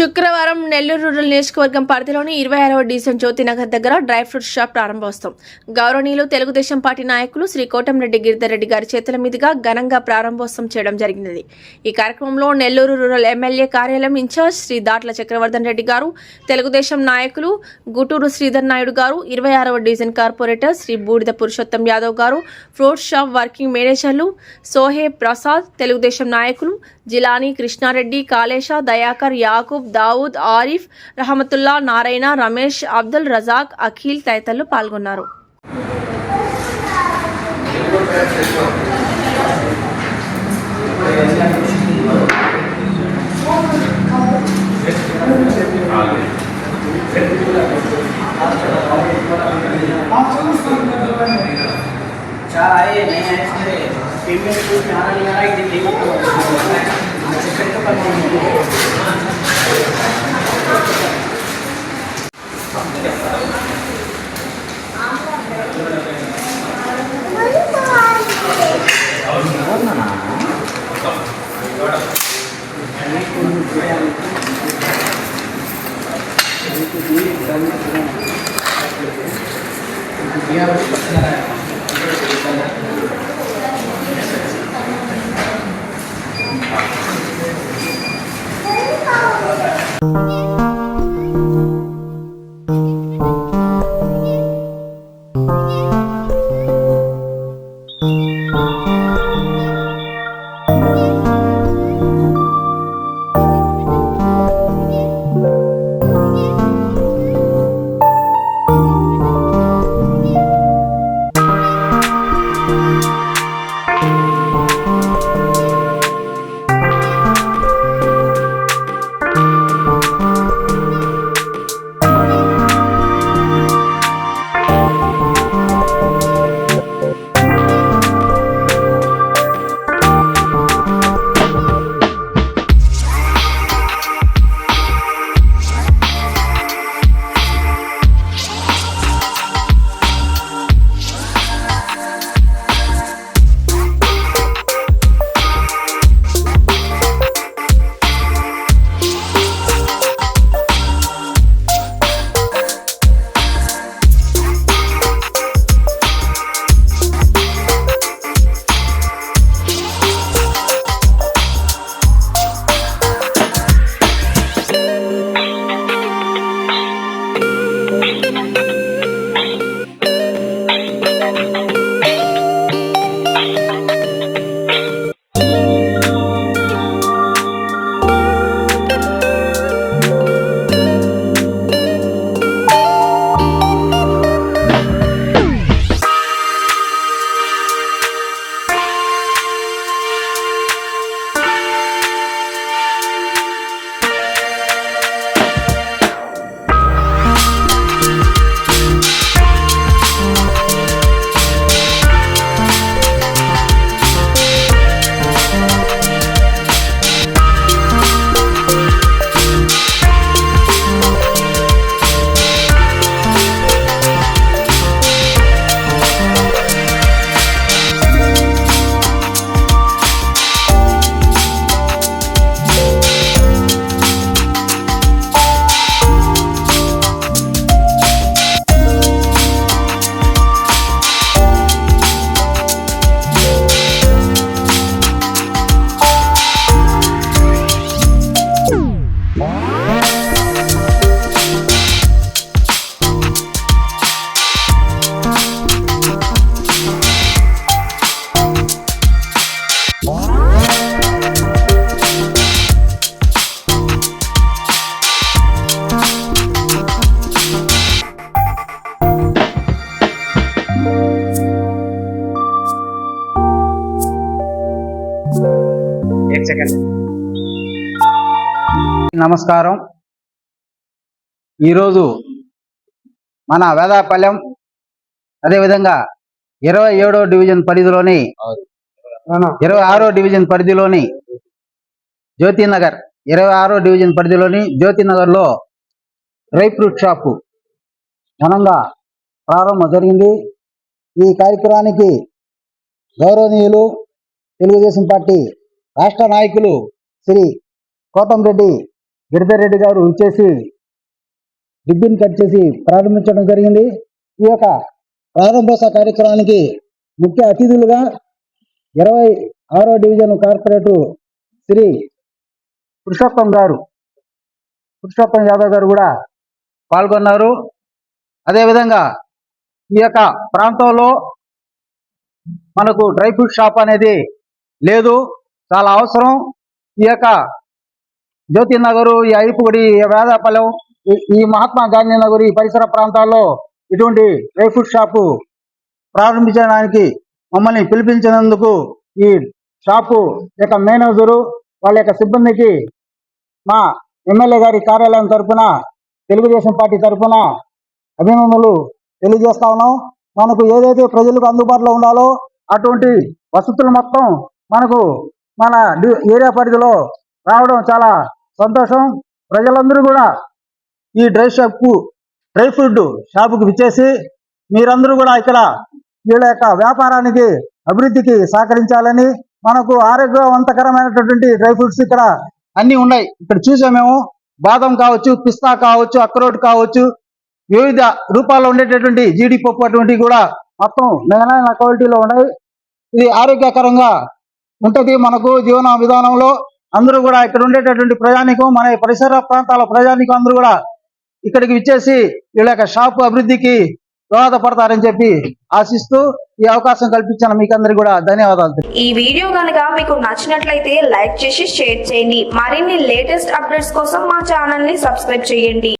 శుక్రవారం నెల్లూరు రూరల్ నియోజకవర్గం పరిధిలోని ఇరవై ఆరవ డివిజన్ జ్యోతినగర్ దగ్గర డ్రై ఫ్రూట్ షాప్ ప్రారంభోత్సవం. గౌరవనీయులు తెలుగుదేశం పార్టీ నాయకులు శ్రీ కోటంరెడ్డి గిరిధర్ రెడ్డి గారి చేతుల మీదుగా ఘనంగా ప్రారంభోత్సవం చేయడం జరిగినది. ఈ కార్యక్రమంలో నెల్లూరు రూరల్ ఎమ్మెల్యే కార్యాలయం ఇన్ఛార్జ్ శ్రీ దాట్ల చక్రవర్ధన్ రెడ్డి గారు తెలుగుదేశం నాయకులు గుటూరు శ్రీధర్ నాయుడు గారు ఇరవై ఆరవ డివిజన్ కార్పొరేటర్ శ్రీ బూడిద పురుషోత్తం యాదవ్ గారు ఫ్రూట్ షాప్ వర్కింగ్ మేనేజర్లు సోహే ప్రసాద్ తెలుగుదేశం నాయకులు జిలానీ కృష్ణారెడ్డి కాళేశ దయాకర్ యాకూబ్ దావూద్ ఆరిఫ్ రహమతుల్లా నారాయణ రమేష్ అబ్దుల్ రజాక్ అఖిల్ తదితరులు పాల్గొన్నారు. चार అందించగలరు నమస్కారం. ఈరోజు మన వేదాపల్లెం అదేవిధంగా ఇరవై ఏడో డివిజన్ పరిధిలోని ఇరవై ఆరో డివిజన్ పరిధిలోని జ్యోతి నగర్ ఇరవై ఆరో డివిజన్ పరిధిలోని జ్యోతి నగర్లో డ్రై ఫ్రూట్ షాపు ఘనంగా ప్రారంభం జరిగింది. ఈ కార్యక్రమానికి గౌరవనీయులు తెలుగుదేశం పార్టీ రాష్ట్ర నాయకులు శ్రీ కోటంరెడ్డి గిరిధర్రెడ్డి గారు ఇచ్చేసి రిబ్బిన్ కట్ చేసి ప్రారంభించడం జరిగింది. ఈ యొక్క ప్రారంభోత్సవ కార్యక్రమానికి ముఖ్య అతిథులుగా ఇరవై ఆరో డివిజన్ కార్పొరేటు శ్రీ పురుషోత్తం గారు పురుషోత్తం యాదవ్ గారు కూడా పాల్గొన్నారు. అదేవిధంగా ఈ యొక్క ప్రాంతంలో మనకు డ్రై ఫ్రూట్ షాప్ అనేది లేదు. చాలా అవసరం. ఈ యొక్క జ్యోతి నగరు ఈ ఐపుగుడి ఈ వేదాపాలెం ఈ- ఈ మహాత్మా గాంధీ నగర్ ఈ పరిసర ప్రాంతాల్లో ఇటువంటి డ్రై ఫ్రూట్ షాపు ప్రారంభించడానికి మమ్మల్ని పిలిపించినందుకు ఈ షాపు యొక్క మేనేజరు వాళ్ళ యొక్క సిబ్బందికి మా ఎమ్మెల్యే గారి కార్యాలయం తరఫున తెలుగుదేశం పార్టీ తరఫున అభినందనలు తెలియజేస్తా ఉన్నాం. మనకు ఏదైతే ప్రజలకు అందుబాటులో ఉండాలో అటువంటి వసతులు మొత్తం మనకు మన ఏరియా పరిధిలో రావడం చాలా సంతోషం. ప్రజలందరూ కూడా ఈ డ్రై షాప్కు డ్రై ఫ్రూట్ షాపుకు విచ్చేసి మీరందరూ కూడా ఇక్కడ వీళ్ళ యొక్క వ్యాపారానికి అభివృద్ధికి సహకరించాలని మనకు ఆరోగ్యవంతకరమైనటువంటి డ్రై ఫ్రూట్స్ ఇక్కడ అన్ని ఉన్నాయి. ఇక్కడ చూసాం మేము. బాదం కావచ్చు పిస్తా కావచ్చు అక్రోట్ కావచ్చు వివిధ రూపాల్లో ఉండేటటువంటి జీడిపప్పు అటువంటివి కూడా మొత్తం మెయిన్ క్వాలిటీలో ఉన్నాయి. ఇది ఆరోగ్యకరంగా ఉంటది మనకు జీవన విధానంలో. అందరూ కూడా ఇక్కడ ఉండేటటువంటి ప్రజానికం మన పరిసర ప్రాంతాల ప్రజానికం అందరూ కూడా ఇక్కడికి విచ్చేసి వీళ్ళ యొక్క షాపు అభివృద్ధికి దోహదపడతారని చెప్పి ఆశిస్తూ ఈ అవకాశం కల్పించిన మీకు అందరికీ కూడా ధన్యవాదాలు. ఈ వీడియో కనుక మీకు నచ్చినట్లయితే లైక్ చేసి షేర్ చేయండి. మరిన్ని లేటెస్ట్ అప్డేట్స్ కోసం మా ఛానల్ని సబ్స్క్రైబ్ చేయండి.